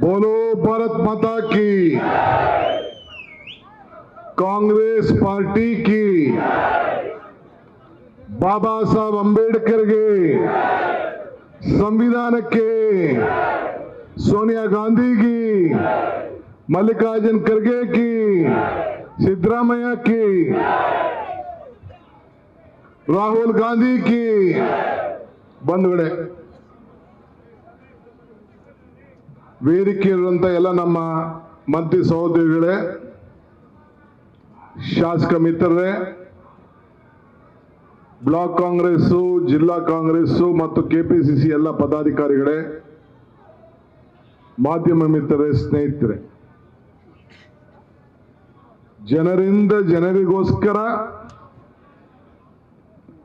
बोलो भारत माता की। कांग्रेस पार्टी की। बाबा साहब अंबेडकर के। संविधान के। सोनिया गांधी की। मल्लिकार्जुन खड़गे की। सिद्धरामय की। राहुल गांधी की। बंद ಇರುವಂತ ಎಲ್ಲ ನಮ್ಮ ಮಂತ್ರಿ ಸಹೋದರಿಗಳೇ, ಶಾಸಕ ಮಿತ್ರರೇ, ಬ್ಲಾಕ್ ಕಾಂಗ್ರೆಸ್ಸು, ಜಿಲ್ಲಾ ಕಾಂಗ್ರೆಸ್ಸು ಮತ್ತು ಕೆ ಪಿ ಎಲ್ಲ ಪದಾಧಿಕಾರಿಗಳೇ, ಮಾಧ್ಯಮ ಮಿತ್ರರೇ, ಸ್ನೇಹಿತರೆ, ಜನರಿಂದ ಜನರಿಗೋಸ್ಕರ,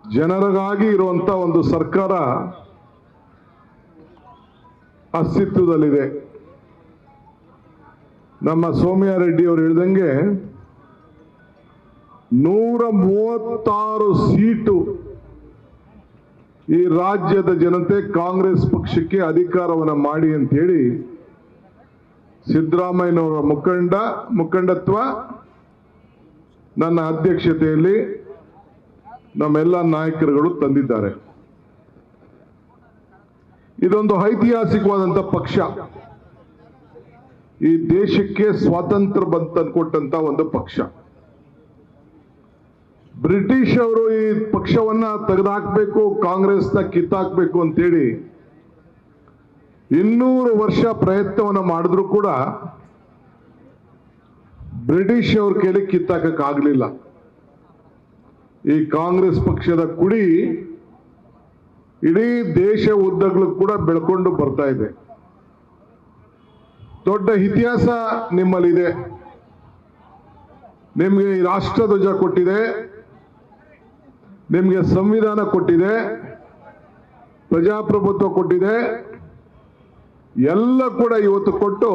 ಜನರಿಗಾಗಿ ಇರುವಂತ ಒಂದು ಸರ್ಕಾರ ಅಸ್ತಿತ್ವದಲ್ಲಿದೆ. ನಮ್ಮ ಸೋಮಯ್ಯ ರೆಡ್ಡಿ ಅವರು ಹೇಳ್ದಂಗೆ ನೂರ ಮೂವತ್ತಾರು ಸೀಟು ಈ ರಾಜ್ಯದ ಜನತೆ ಕಾಂಗ್ರೆಸ್ ಪಕ್ಷಕ್ಕೆ ಅಧಿಕಾರವನ್ನ ಮಾಡಿ ಅಂತ ಹೇಳಿ ಸಿದ್ದರಾಮಯ್ಯನವರ ಮುಖಂಡ, ಮುಖಂಡತ್ವ, ನನ್ನ ಅಧ್ಯಕ್ಷತೆಯಲ್ಲಿ ನಮ್ಮೆಲ್ಲ ನಾಯಕರುಗಳು ತಂದಿದ್ದಾರೆ. ಇದೊಂದು ಐತಿಹಾಸಿಕವಾದಂತ ಪಕ್ಷ. ಈ ದೇಶಕ್ಕೆ ಸ್ವಾತಂತ್ರ್ಯ ಬಂತ ಕೊಟ್ಟಂತ ಒಂದು ಪಕ್ಷ. ಬ್ರಿಟಿಷ್ ಅವರು ಈ ಪಕ್ಷವನ್ನ ತೆಗೆದುಹಾಕ್ಬೇಕು ಕಾಂಗ್ರೆಸ್ನ ಕಿತ್ತಾಕ್ಬೇಕು ಅಂತೇಳಿ ಇನ್ನೂರು ವರ್ಷ ಪ್ರಯತ್ನವನ್ನ ಮಾಡಿದ್ರು ಕೂಡ ಬ್ರಿಟಿಷ್ ಅವ್ರ ಕೈಲಿ ಕಿತ್ತಾಕಕ್ ಆಗ್ಲಿಲ್ಲ. ಈ ಕಾಂಗ್ರೆಸ್ ಪಕ್ಷದ ಕುಡಿ ಇಡೀ ದೇಶ ಉದ್ದಗಳು ಕೂಡ ಬೆಳ್ಕೊಂಡು ಬರ್ತಾ ಇದೆ. ದೊಡ್ಡ ಇತಿಹಾಸ ನಿಮ್ಮಲ್ಲಿದೆ. ನಿಮಗೆ ಈ ರಾಷ್ಟ್ರಧ್ವಜ ಕೊಟ್ಟಿದೆ. ನಿಮಗೆ ಸಂವಿಧಾನ ಕೊಟ್ಟಿದೆ. ಪ್ರಜಾಪ್ರಭುತ್ವ ಕೊಟ್ಟಿದೆ. ಎಲ್ಲ ಕೂಡ ಇವತ್ತು ಕೊಟ್ಟು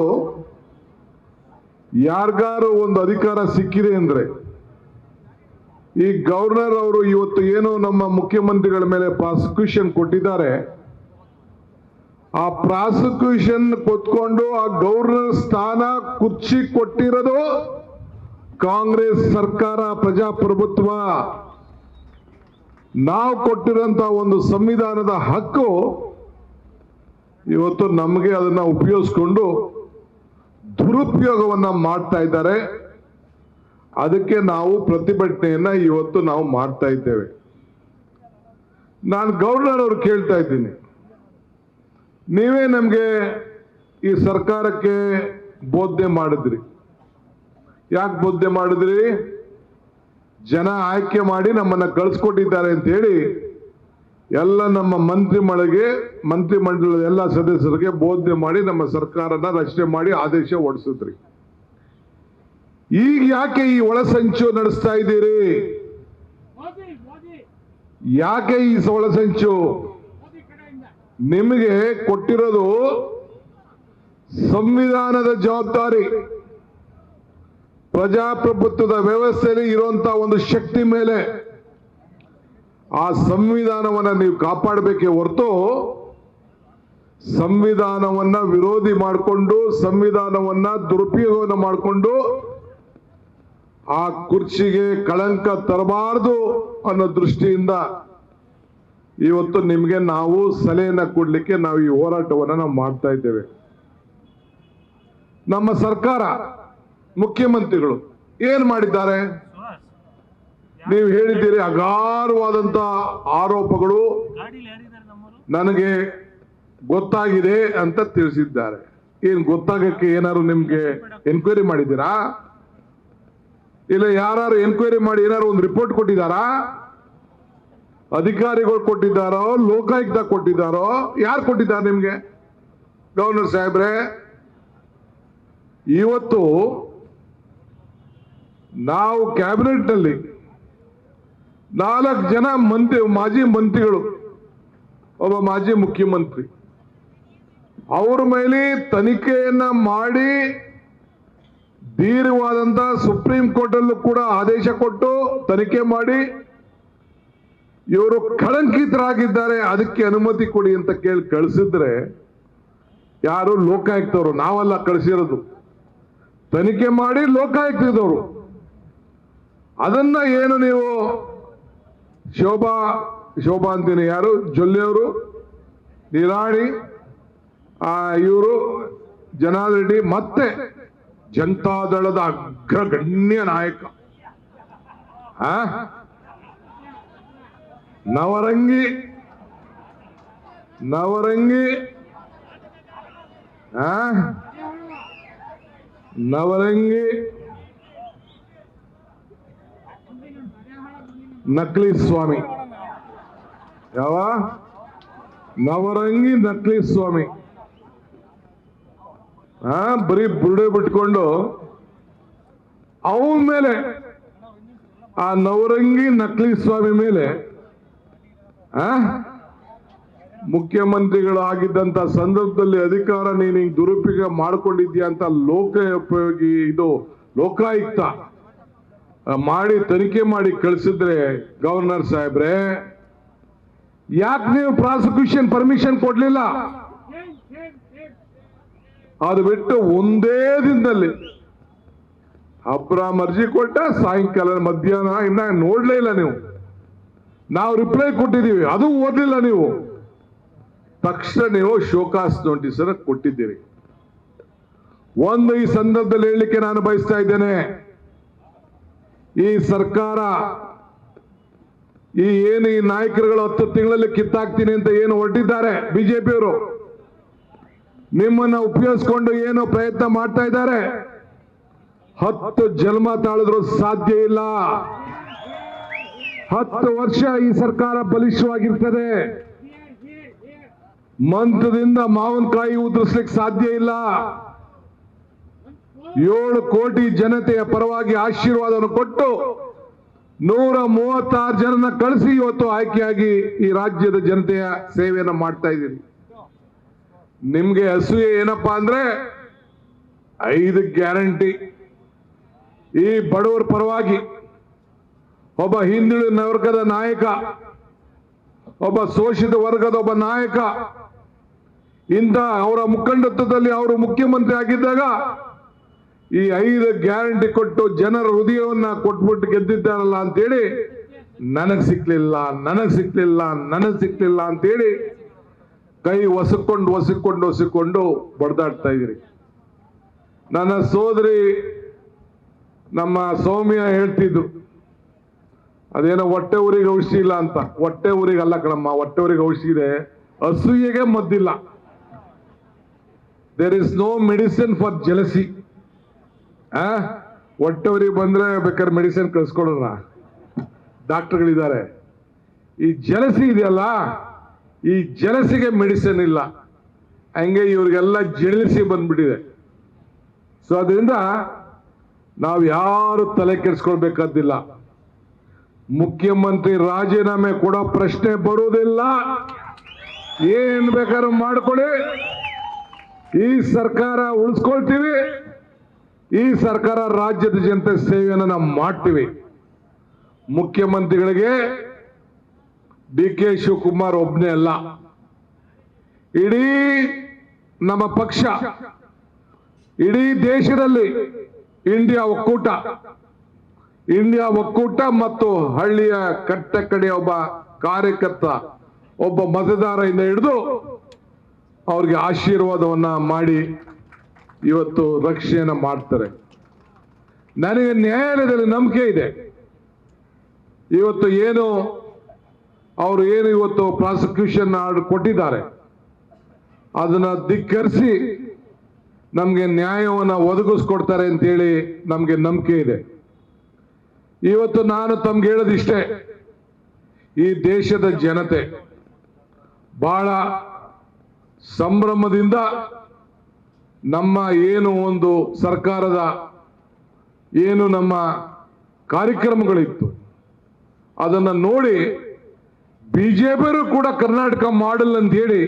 ಯಾರಿಗಾರು ಒಂದು ಅಧಿಕಾರ ಸಿಕ್ಕಿದೆ ಅಂದ್ರೆ, ಈ ಗವರ್ನರ್ ಅವರು ಇವತ್ತು ಏನು ನಮ್ಮ ಮುಖ್ಯಮಂತ್ರಿಗಳ ಮೇಲೆ ಪ್ರಾಸಿಕ್ಯೂಷನ್ ಕೊಟ್ಟಿದ್ದಾರೆ. ಆ ಪ್ರಾಸಿಕ್ಯೂಷನ್ ಕೊತ್ಕೊಂಡು ಆ ಗೌರ್ನರ್ ಸ್ಥಾನ ಕುರ್ಚಿ ಕೊಟ್ಟಿರೋದು ಕಾಂಗ್ರೆಸ್ ಸರ್ಕಾರ ಪ್ರಜಾಪ್ರಭುತ್ವ. ನಾವು ಕೊಟ್ಟಿರೋಂಥ ಒಂದು ಸಂವಿಧಾನದ ಹಕ್ಕು ಇವತ್ತು ನಮಗೆ ಅದನ್ನ ಉಪಯೋಗಿಸ್ಕೊಂಡು ದುರುಪಯೋಗವನ್ನ ಮಾಡ್ತಾ ಇದ್ದಾರೆ. ಅದಕ್ಕೆ ನಾವು ಪ್ರತಿಭಟನೆಯನ್ನ ಇವತ್ತು ನಾವು ಮಾಡ್ತಾ ಇದ್ದೇವೆ. ನಾನು ಗವರ್ನರ್ ಅವರು ಕೇಳ್ತಾ ಇದ್ದೀನಿ. ನೀವೇ ನಮಗೆ ಈ ಸರ್ಕಾರಕ್ಕೆ ಬೋಧನೆ ಮಾಡಿದ್ರಿ. ಯಾಕೆ ಬೋಧನೆ ಮಾಡಿದ್ರಿ? ಜನ ಆಯ್ಕೆ ಮಾಡಿ ನಮ್ಮನ್ನ ಕಳಿಸ್ಕೊಟ್ಟಿದ್ದಾರೆ ಅಂತ ಹೇಳಿ ಎಲ್ಲ ನಮ್ಮ ಮಂತ್ರಿ ಮಳಿಗೆ ಮಂತ್ರಿ ಮಂಡಲದ ಎಲ್ಲ ಸದಸ್ಯರಿಗೆ ಬೋಧನೆ ಮಾಡಿ ನಮ್ಮ ಸರ್ಕಾರನ ರಚನೆ ಮಾಡಿ ಆದೇಶ ಹೊರಡಿಸಿದ್ರಿ ಈಗ ಯಾಕೆ ಈ ಒಳಸಂಚು ನಡೆಸ್ತಾ ಇದ್ದೀರಿ? ಯಾಕೆ ಈ ಒಳಸಂಚು ನಿಮಗೆ ಕೊಟ್ಟಿರೋದು ಸಂವಿಧಾನದ ಜವಾಬ್ದಾರಿ. ಪ್ರಜಾಪ್ರಭುತ್ವದ ವ್ಯವಸ್ಥೆಯಲ್ಲಿ ಇರುವಂತ ಒಂದು ಶಕ್ತಿ ಮೇಲೆ ಆ ಸಂವಿಧಾನವನ್ನ ನೀವು ಕಾಪಾಡಬೇಕೇ ಹೊರತು ಸಂವಿಧಾನವನ್ನ ವಿರೋಧಿ ಮಾಡಿಕೊಂಡು ಸಂವಿಧಾನವನ್ನ ದುರುಪಯೋಗವನ್ನು ಮಾಡಿಕೊಂಡು ಆ ಕುರ್ಚಿಗೆ ಕಳಂಕ ತರಬಾರದು ಅನ್ನೋ ದೃಷ್ಟಿಯಿಂದ ಇವತ್ತು ನಿಮಗೆ ನಾವು ಸಲಹೆಯನ್ನ ಕೊಡ್ಲಿಕ್ಕೆ ನಾವು ಈ ಹೋರಾಟವನ್ನ ನಾವು ಮಾಡ್ತಾ ಇದ್ದೇವೆ. ನಮ್ಮ ಸರ್ಕಾರ, ಮುಖ್ಯಮಂತ್ರಿಗಳು ಏನ್ ಮಾಡಿದ್ದಾರೆ? ನೀವು ಹೇಳಿದ್ದೀರಿ ಅಗಾರವಾದಂತ ಆರೋಪಗಳು ನನಗೆ ಗೊತ್ತಾಗಿದೆ ಅಂತ ತಿಳಿಸಿದ್ದಾರೆ. ಏನ್ ಗೊತ್ತಾಗಕ್ಕೆ ಏನಾದ್ರು ನಿಮ್ಗೆ ಎನ್ಕ್ವೈರಿ ಮಾಡಿದ್ದೀರಾ? ಇಲ್ಲ ಯಾರು ಎನ್ಕ್ವೈರಿ ಮಾಡಿ ಏನಾದ್ರು ಒಂದು ರಿಪೋರ್ಟ್ ಕೊಟ್ಟಿದ್ದಾರಾ? ಅಧಿಕಾರಿಗಳು ಕೊಟ್ಟಿದ್ದಾರೋ, ಲೋಕಾಯುಕ್ತ ಕೊಟ್ಟಿದ್ದಾರೋ, ಯಾರು ಕೊಟ್ಟಿದ್ದಾರೆ ನಿಮ್ಗೆ? ಗವರ್ನರ್ ಸಾಹೇಬ್ರೆ, ಇವತ್ತು ನಾವು ಕ್ಯಾಬಿನೆಟ್ನಲ್ಲಿ ನಾಲ್ಕು ಜನ ಮಂತ್ರಿ, ಮಾಜಿ ಮಂತ್ರಿಗಳು, ಒಬ್ಬ ಮಾಜಿ ಮುಖ್ಯಮಂತ್ರಿ, ಅವ್ರ ಮೇಲೆ ತನಿಖೆಯನ್ನ ಮಾಡಿ ದೀರ್ಘವಾದಂತ ಸುಪ್ರೀಂ ಕೋರ್ಟ್ ಅಲ್ಲೂ ಕೂಡ ಆದೇಶ ಕೊಟ್ಟು ತನಿಖೆ ಮಾಡಿ ಇವರು ಕಳಂಕಿತರಾಗಿದ್ದಾರೆ, ಅದಕ್ಕೆ ಅನುಮತಿ ಕೊಡಿ ಅಂತ ಕೇಳಿ ಕಳಿಸಿದ್ರೆ ಯಾರು ಲೋಕಾಯುಕ್ತವರು? ನಾವಲ್ಲ ಕಳಿಸಿರೋದು. ತನಿಖೆ ಮಾಡಿ ಲೋಕಾಯುಕ್ತದವರು ಅದನ್ನ ಏನು ನೀವು ಶೋಭಾ ಶೋಭಾ ಅಂತೀನಿ ಯಾರು? ಜೊಲ್ಲೆಯವರು ನಿರಾಣಿ ಇವರು, ಜನಾರ್ದನ್ ರೆಡ್ಡಿ, ಮತ್ತೆ ಜನತಾದಳದ ಅಗ್ರಗಣ್ಯ ನಾಯಕ. ಆ? ನವರಂಗಿ ನವರಂಗಿ, ಆ? ನವರಂಗಿ ನಕಲಿ ಸ್ವಾಮಿ ಯಾವ? ನವರಂಗಿ ನಕಲಿ ಸ್ವಾಮಿ ಆ, ಬರೀ ಬುರುಡೆ ಬಿಟ್ಕೊಂಡು ಅವನ ಮೇಲೆ, ಆ ನವರಂಗಿ ನಕಲಿ ಸ್ವಾಮಿ ಮೇಲೆ ಮುಖ್ಯಮಂತ್ರಿಗಳು ಆಗಿದ್ದಂತ ಸಂದರ್ಭದಲ್ಲಿ ಅಧಿಕಾರ ನೀನು ಹಿಂಗ್ ದುರುಪಯೋಗ ಮಾಡ್ಕೊಂಡಿದ್ಯಾ ಅಂತ ಲೋಕೋಪಯೋಗಿ ಇದು ಲೋಕಾಯುಕ್ತ ಮಾಡಿ ತನಿಖೆ ಮಾಡಿ ಕಳಿಸಿದ್ರೆ ಗವರ್ನರ್ ಸಾಹೇಬ್ರೆ, ಯಾಕೆ ನೀವು ಪ್ರಾಸಿಕ್ಯೂಷನ್ ಪರ್ಮಿಷನ್ ಕೊಡ್ಲಿಲ್ಲ? ಅದು ಬಿಟ್ಟು ಒಂದೇ ದಿನದಲ್ಲಿ ಅಬ್ರಾಮ್ ಅರ್ಜಿ ಕೊಟ್ಟ ಸಾಯಂಕಾಲ ಮಧ್ಯಾಹ್ನ ಇನ್ನ ನೋಡ್ಲೇ ಇಲ್ಲ ನೀವು. ನಾವು ರಿಪ್ಲೈ ಕೊಟ್ಟಿದ್ದೀವಿ. ಅದು ಓದಲಿಲ್ಲ ನೀವು. ತಕ್ಷಣ ನೀವು ಶೋಕಾಸ್ ನೋಟಿಸ್ ಕೊಟ್ಟಿದ್ದೀರಿ. ಒಂದು ಈ ಸಂದರ್ಭದಲ್ಲಿ ಹೇಳಲಿಕ್ಕೆ ನಾನು ಬಯಸ್ತಾ ಇದ್ದೇನೆ. ಈ ಸರ್ಕಾರ, ಈ ಏನು ಈ ನಾಯಕರುಗಳು ಹತ್ತು ತಿಂಗಳಲ್ಲಿ ಕಿತ್ತಾಕ್ತೀನಿ ಅಂತ ಏನು ಹೊರಟಿದ್ದಾರೆ ಬಿಜೆಪಿಯವರು? ನಿಮ್ಮನ್ನ ಉಪಯೋಗಿಸ್ಕೊಂಡು ಏನು ಪ್ರಯತ್ನ ಮಾಡ್ತಾ ಇದ್ದಾರೆ? ಹತ್ತು ಜನ್ಮ ತಾಳಿದ್ರು ಸಾಧ್ಯ ಇಲ್ಲ. ಹತ್ತು ವರ್ಷ ಈ ಸರ್ಕಾರ ಬಲಿಷ್ಠವಾಗಿರ್ತದೆ. ಮಂತ್ರದಿಂದ ಮಾವಿನಕಾಯಿ ಉದುರಿಸ್ಲಿಕ್ಕೆ ಸಾಧ್ಯ ಇಲ್ಲ. ಏಳು ಕೋಟಿ ಜನತೆಯ ಪರವಾಗಿ ಆಶೀರ್ವಾದವನ್ನು ಕೊಟ್ಟು ನೂರ ಮೂವತ್ತಾರು ಜನನ ಕಳಿಸಿ ಇವತ್ತು ಆಯ್ಕೆಯಾಗಿ ಈ ರಾಜ್ಯದ ಜನತೆಯ ಸೇವೆಯನ್ನು ಮಾಡ್ತಾ ಇದ್ದೀನಿ ನಿಮ್ಗೆ ಅಸೂಯೆ ಏನಪ್ಪಾ ಅಂದ್ರೆ ಐದು ಗ್ಯಾರಂಟಿ. ಈ ಬಡವರ ಪರವಾಗಿ ಒಬ್ಬ ಹಿಂದುಳಿದ ವರ್ಗದ ನಾಯಕ, ಒಬ್ಬ ಶೋಷಿತ ವರ್ಗದ ಒಬ್ಬ ನಾಯಕ, ಇಂಥ ಅವರ ಮುಖಂಡತ್ವದಲ್ಲಿ ಅವರು ಮುಖ್ಯಮಂತ್ರಿ ಆಗಿದ್ದಾಗ ಈ ಐದು ಗ್ಯಾರಂಟಿ ಕೊಟ್ಟು ಜನರ ಹೃದಯವನ್ನ ಕೊಟ್ಬಿಟ್ಟು ಗೆದ್ದಿದ್ದಾರಲ್ಲ ಅಂತೇಳಿ ನನಗ್ ಸಿಕ್ಲಿಲ್ಲ ನನಗ್ ಸಿಕ್ಲಿಲ್ಲ ನನಗ್ ಸಿಕ್ಲಿಲ್ಲ ಅಂತೇಳಿ ಕೈ ಒಸಕೊಂಡು ಒಸಕೊಂಡು ಒಸಕೊಂಡು ಬಡ್ದಾಡ್ತಾ ಇದ್ರಿ ನನ್ನ ಸೋದರಿ ನಮ್ಮ ಸೌಮ್ಯ ಹೇಳ್ತಿದ್ರು ಅದೇನೋ ಹೊಟ್ಟೆ ಊರಿಗೆ ಔಷಧಿ ಇಲ್ಲ ಅಂತ. ಹೊಟ್ಟೆ ಊರಿಗೆ ಅಲ್ಲ ಕಣಮ್ಮ, ಹೊಟ್ಟೆ ಊರಿಗೆ ಔಷಧಿ ಇದೆ. ಅಸೂಯೆಗೆ ಮದ್ದಿಲ್ಲ. There is no medicine for jealousy ಆ? ಹೊಟ್ಟೆ ಊರಿಗೆ ಬಂದ್ರೆ ಬೇಕಾದ್ರೆ ಮೆಡಿಸಿನ್ ಕಳ್ಸ್ಕೊಡೋಣ. ಡಾಕ್ಟರ್ಗಳಿದ್ದಾರೆ. ಈ ಜಲಸಿ ಇದೆಯಲ್ಲ, ಈ ಜಲಸಿಗೆ ಮೆಡಿಸಿನ್ ಇಲ್ಲ. ಹಂಗೆ ಇವ್ರಿಗೆಲ್ಲ ಜಲಸಿ ಬಂದ್ಬಿಟ್ಟಿದೆ. ಸೊ ಅದರಿಂದ ನಾವು ಯಾರು ತಲೆ ಕೆಡಿಸ್ಕೊಳ್ಬೇಕಾದಿಲ್ಲ ಮುಖ್ಯಮಂತ್ರಿ ರಾಜೀನಾಮೆ ಕೊಡೋ ಪ್ರಶ್ನೆ ಬರುವುದಿಲ್ಲ. ಏನ್ ಬೇಕಾದ್ರೂ ಮಾಡ್ಕೊಳ್ಳಿ. ಈ ಸರ್ಕಾರ ಉಳಿಸ್ಕೊಳ್ತೀವಿ. ಈ ಸರ್ಕಾರ ರಾಜ್ಯದ ಜನತೆ ಸೇವೆಯನ್ನು ನಾವು ಮಾಡ್ತೀವಿ. ಮುಖ್ಯಮಂತ್ರಿಗಳಿಗೆ ಡಿ ಕೆ ಶಿವಕುಮಾರ್ ಒಬ್ಬನೇ ಅಲ್ಲ. ಇಡೀ ನಮ್ಮ ಪಕ್ಷ, ಇಡೀ ದೇಶದಲ್ಲಿ ಇಂಡಿಯಾ ಒಕ್ಕೂಟ ಇಂಡಿಯಾ ಒಕ್ಕೂಟ ಮತ್ತು ಹಳ್ಳಿಯ ಕಟ್ಟ ಕಡೆ ಒಬ್ಬ ಕಾರ್ಯಕರ್ತ, ಒಬ್ಬ ಮತದಾರರಿಂದ ಹಿಡಿದು ಅವ್ರಿಗೆ ಆಶೀರ್ವಾದವನ್ನ ಮಾಡಿ ಇವತ್ತು ರಕ್ಷಣೆಯನ್ನ ಮಾಡ್ತಾರೆ. ನನಗೆ ನ್ಯಾಯಾಲಯದಲ್ಲಿ ನಂಬಿಕೆ ಇದೆ. ಇವತ್ತು ಏನು, ಅವರು ಏನು ಇವತ್ತು ಪ್ರಾಸಿಕ್ಯೂಷನ್ ಆರ್ಡರ್ ಕೊಟ್ಟಿದ್ದಾರೆ, ಅದನ್ನ ಧಿಕ್ಕರಿಸಿ ನಮಗೆ ನ್ಯಾಯವನ್ನು ಒದಗಿಸ್ಕೊಡ್ತಾರೆ ಅಂತೇಳಿ ನಮಗೆ ನಂಬಿಕೆ ಇದೆ. ಇವತ್ತು ನಾನು ತಮ್ಗೆ ಹೇಳೋದಿಷ್ಟೇ ಈ ದೇಶದ ಜನತೆ ಬಹಳ ಸಂಭ್ರಮದಿಂದ ನಮ್ಮ ಏನು ಒಂದು ಸರ್ಕಾರದ ಏನು ನಮ್ಮ ಕಾರ್ಯಕ್ರಮಗಳಿತ್ತು, ಅದನ್ನ ನೋಡಿ ಬಿ ಜೆ ಪಿಯರು ಕೂಡ ಕರ್ನಾಟಕ ಮಾಡಲ್ ಅಂತ ಹೇಳಿ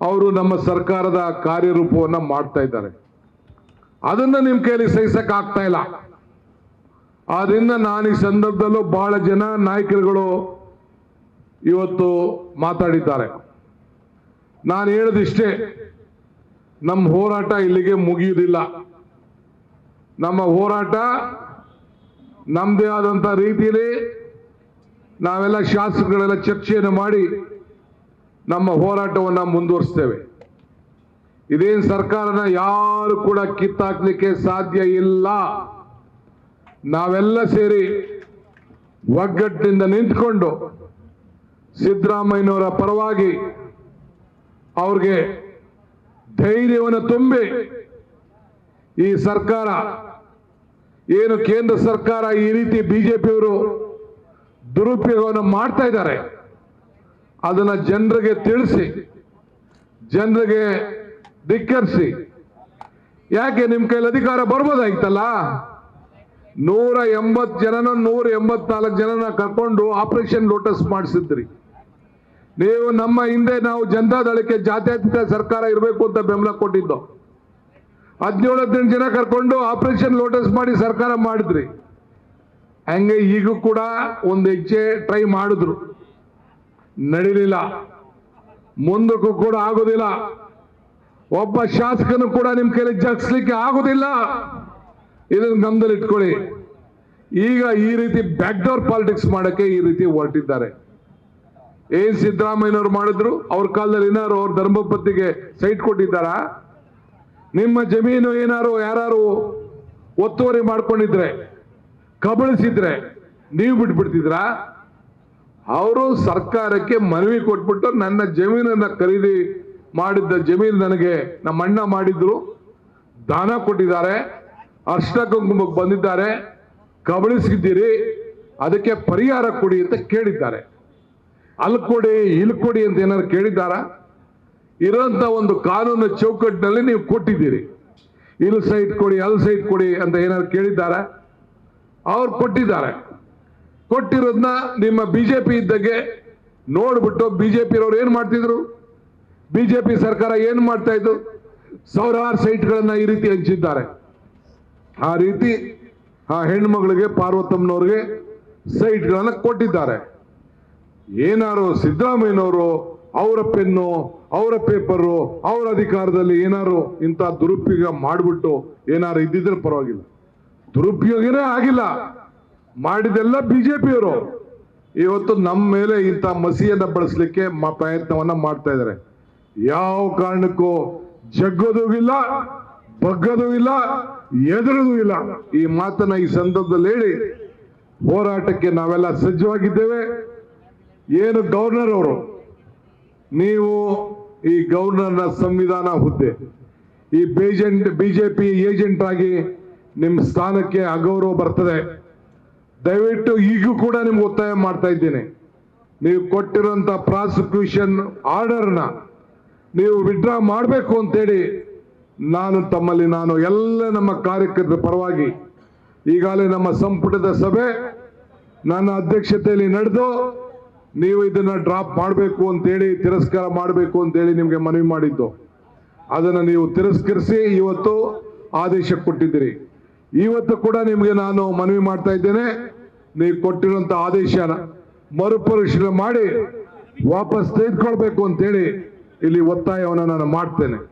ಅವರು ನಮ್ಮ ಸರ್ಕಾರದ ಕಾರ್ಯರೂಪವನ್ನ ಮಾಡ್ತಾ ಇದ್ದಾರೆ. ಅದನ್ನ ನಿಮ್ಮ ಕೈಯಲ್ಲಿ ಸಹಿಸಕ್ ಆಗ್ತಾ ಇಲ್ಲ. ಆದ್ರಿಂದ ನಾನು ಈ ಸಂದರ್ಭದಲ್ಲೂ ಬಹಳ ಜನ ನಾಯಕರುಗಳು ಇವತ್ತು ಮಾತಾಡಿದ್ದಾರೆ. ನಾನು ಹೇಳದಿಷ್ಟೇ, ನಮ್ಮ ಹೋರಾಟ ಇಲ್ಲಿಗೆ ಮುಗಿಯುವುದಿಲ್ಲ. ನಮ್ಮ ಹೋರಾಟ ನಮ್ಮದೇ ಆದಂಥ ರೀತಿಯಲ್ಲಿ ನಾವೆಲ್ಲ ಶಾಸಕಗಳೆಲ್ಲ ಚರ್ಚೆಯನ್ನು ಮಾಡಿ ನಮ್ಮ ಹೋರಾಟವನ್ನು ಮುಂದುವರಿಸ್ತೇವೆ. ಇದೇನು ಸರ್ಕಾರನ ಯಾರು ಕೂಡ ಕಿತ್ತಾಕ್ಲಿಕ್ಕೆ ಸಾಧ್ಯ ಇಲ್ಲ. ನಾವೆಲ್ಲ ಸೇರಿ ಒಗ್ಗಟ್ಟಿನಿಂದ ನಿಂತ್ಕೊಂಡು ಸಿದ್ದರಾಮಯ್ಯನವರ ಪರವಾಗಿ ಅವ್ರಿಗೆ ಧೈರ್ಯವನ್ನು ತುಂಬಿ ಈ ಸರ್ಕಾರ, ಏನು ಕೇಂದ್ರ ಸರ್ಕಾರ ಈ ರೀತಿ ಬಿಜೆಪಿಯವರು ದುರುಪಯೋಗವನ್ನು ಮಾಡ್ತಾ ಇದ್ದಾರೆ, ಅದನ್ನ ಜನರಿಗೆ ತಿಳಿಸಿ, ಜನರಿಗೆ ಧಿಕ್ಕರಿಸಿ. ಯಾಕೆ ನಿಮ್ಮ ಕೈಯಲ್ಲಿ ಅಧಿಕಾರ ಬರ್ಬೋದಾಗಿತ್ತಲ್ಲ? ನೂರ ಎಂಬತ್ತು ಜನನ, ನೂರ ಎಂಬತ್ನಾಲ್ಕು ಜನನ ಕರ್ಕೊಂಡು ಆಪರೇಷನ್ ಲೋಟಸ್ ಮಾಡಿಸಿದ್ರಿ. ನೀವು ನಮ್ಮ ಹಿಂದೆ ನಾವು ಜನತಾದಳಕ್ಕೆ ಜಾತ್ಯತೀತ ಸರ್ಕಾರ ಇರಬೇಕು ಅಂತ ಬೆಂಬಲ ಕೊಟ್ಟಿದ್ದು. ಹದಿನೇಳು ಹದಿನೆಂಟು ಜನ ಕರ್ಕೊಂಡು ಆಪರೇಷನ್ ಲೋಟಸ್ ಮಾಡಿ ಸರ್ಕಾರ ಮಾಡಿದ್ರಿ. ಹಂಗೆ ಈಗ ಕೂಡ ಒಂದು ಹೆಜ್ಜೆ ಟ್ರೈ ಮಾಡಿದ್ರು. ನಡೀಲಿಲ್ಲ. ಮುಂದಕ್ಕೂ ಕೂಡ ಆಗೋದಿಲ್ಲ. ಒಬ್ಬ ಶಾಸಕನು ಕೂಡ ನಿಮ್ಮ ಕೈಲಿ ಜಗ್ಸ್ಲಿಕ್ಕೆ ಆಗೋದಿಲ್ಲ. ಇದನ್ನ ಗಮನದಲ್ಲಿ ಇಟ್ಕೊಳ್ಳಿ. ಈಗ ಈ ರೀತಿ ಬ್ಯಾಕ್ ಡೋರ್ ಪಾಲಿಟಿಕ್ಸ್ ಮಾಡಕ್ಕೆ ಈ ರೀತಿ ಹೊರಟಿದ್ದಾರೆ. ಏನ್ ಸಿದ್ದರಾಮಯ್ಯನವ್ರು ಮಾಡಿದ್ರು? ಅವ್ರ ಕಾಲದಲ್ಲಿ ಏನಾರು ಅವ್ರ ಧರ್ಮಪತ್ತಿಗೆ ಸೈಟ್ ಕೊಟ್ಟಿದ್ದಾರಾ? ನಿಮ್ಮ ಜಮೀನು ಏನಾರು ಯಾರು ಒತ್ತುವರಿ ಮಾಡ್ಕೊಂಡಿದ್ರೆ, ಕಬಳಿಸಿದ್ರೆ ನೀವು ಬಿಟ್ಬಿಡ್ತಿದ್ರಾ? ಅವರು ಸರ್ಕಾರಕ್ಕೆ ಮನವಿ ಕೊಟ್ಬಿಟ್ಟು ನನ್ನ ಜಮೀನನ್ನ ಖರೀದಿ ಮಾಡಿದ್ದ ಜಮೀನು ನನಗೆ ನಮ್ಮ ಅಣ್ಣ ಮಾಡಿದ್ರು, ದಾನ ಕೊಟ್ಟಿದ್ದಾರೆ. ಅರ್ಶನ ಕುಂಕುಮಕ್ಕೆ ಬಂದಿದ್ದಾರೆ. ಕಬಳಿಸಿದ್ದೀರಿ ಅದಕ್ಕೆ ಪರಿಹಾರ ಕೊಡಿ ಅಂತ ಕೇಳಿದ್ದಾರೆ. ಅಲ್ಲಿ ಕೊಡಿ, ಇಲ್ಲಿ ಕೊಡಿ ಅಂತ ಏನಾದ್ರು ಕೇಳಿದ್ದಾರಾ? ಇರೋಂಥ ಒಂದು ಕಾನೂನು ಚೌಕಟ್ಟಿನಲ್ಲಿ ನೀವು ಕೊಟ್ಟಿದ್ದೀರಿ. ಇಲ್ಲಿ ಸೈಟ್ ಕೊಡಿ, ಅಲ್ಲಿ ಸೈಟ್ ಕೊಡಿ ಅಂತ ಏನಾದ್ರು ಕೇಳಿದ್ದಾರೆ? ಅವ್ರು ಕೊಟ್ಟಿದ್ದಾರೆ. ಕೊಟ್ಟಿರೋದನ್ನ ನಿಮ್ಮ ಬಿಜೆಪಿ ಇದ್ದಾಗೆ ನೋಡ್ಬಿಟ್ಟು ಬಿಜೆಪಿ ಅವ್ರು ಏನು ಮಾಡ್ತಿದ್ರು? ಬಿಜೆಪಿ ಸರ್ಕಾರ ಏನು ಮಾಡ್ತಾ ಇತ್ತು? ಸಾವಿರಾರು ಸೈಟ್ಗಳನ್ನು ಈ ರೀತಿ ಹಂಚಿದ್ದಾರೆ. ಆ ರೀತಿ ಆ ಹೆಣ್ಮಗಳಿಗೆ ಪಾರ್ವತಮ್ಮನವ್ರಿಗೆ ಸೈಟ್ಗಳನ್ನ ಕೊಟ್ಟಿದ್ದಾರೆ. ಏನಾರು ಸಿದ್ದರಾಮಯ್ಯನವರು, ಅವರ ಪೆನ್ನು, ಅವರ ಪೇಪರು, ಅವರ ಅಧಿಕಾರದಲ್ಲಿ ಏನಾರು ಇಂಥ ದುರುಪಯೋಗ ಮಾಡಿಬಿಟ್ಟು ಏನಾರು ಇದ್ದಿದ್ರೆ ಪರವಾಗಿಲ್ಲ. ದುರುಪಯೋಗನೇ ಆಗಿಲ್ಲ. ಮಾಡಿದೆಲ್ಲ ಬಿಜೆಪಿಯವರು. ಇವತ್ತು ನಮ್ಮ ಮೇಲೆ ಇಂಥ ಮಸಿಯನ್ನ ಬಳಸಲಿಕ್ಕೆ ಪ್ರಯತ್ನವನ್ನ ಮಾಡ್ತಾ ಇದ್ದಾರೆ. ಯಾವ ಕಾರಣಕ್ಕೂ ಜಗ್ಗೋದು ಇಲ್ಲ, ಬಗ್ಗದು ಇಲ್ಲ ಎದುರದು ಇಲ್ಲ. ಈ ಮಾತನ್ನ ಈ ಸಂದರ್ಭದಲ್ಲಿ ಹೇಳಿ, ಹೋರಾಟಕ್ಕೆ ನಾವೆಲ್ಲ ಸಜ್ಜವಾಗಿದ್ದೇವೆ. ಏನು ಗವರ್ನರ್ ಅವರು, ನೀವು ಈ ಗವರ್ನರ್ನ ಸಂವಿಧಾನ ಹುದ್ದೆ, ಈ ಬೇಜೆಂಟ್, ಬಿಜೆಪಿ ಏಜೆಂಟ್ ಆಗಿ ನಿಮ್ಮ ಸ್ಥಾನಕ್ಕೆ ಅಗೌರವ ಬರ್ತದೆ. ದಯವಿಟ್ಟು ಈಗೂ ಕೂಡ ನಿಮ್ಗೆ ಒತ್ತಾಯ ಮಾಡ್ತಾ ಇದ್ದೀನಿ. ನೀವು ಕೊಟ್ಟಿರುವಂತ ಪ್ರಾಸಿಕ್ಯೂಷನ್ ಆರ್ಡರ್ನ ನೀವು ವಿಡ್ರಾ ಮಾಡಬೇಕು ಅಂತೇಳಿ ನಾನು ತಮ್ಮಲ್ಲಿ ನಾನು ಎಲ್ಲ ನಮ್ಮ ಕಾರ್ಯಕರ್ತರ ಪರವಾಗಿ ಈಗಾಗಲೇ ನಮ್ಮ ಸಂಪುಟದ ಸಭೆ ನನ್ನ ಅಧ್ಯಕ್ಷತೆಯಲ್ಲಿ ನಡೆದು ನೀವು ಇದನ್ನ ಡ್ರಾಪ್ ಮಾಡಬೇಕು ಅಂತೇಳಿ ತಿರಸ್ಕಾರ ಮಾಡಬೇಕು ಅಂತೇಳಿ ನಿಮಗೆ ಮನವಿ ಮಾಡಿದ್ದು. ಅದನ್ನು ನೀವು ತಿರಸ್ಕರಿಸಿ ಇವತ್ತು ಆದೇಶ ಕೊಟ್ಟಿದ್ದೀರಿ. ಇವತ್ತು ಕೂಡ ನಿಮಗೆ ನಾನು ಮನವಿ ಮಾಡ್ತಾ ಇದ್ದೇನೆ. ನೀವು ಕೊಟ್ಟಿರುವಂತ ಆದೇಶನ ಮರುಪರಿಶೀಲನೆ ಮಾಡಿ ವಾಪಸ್ ತೆಗೆದುಕೊಳ್ಬೇಕು ಅಂತೇಳಿ ಇಲ್ಲಿ ಒತ್ತಾಯವನ್ನು ನಾನು ಮಾಡ್ತೇನೆ.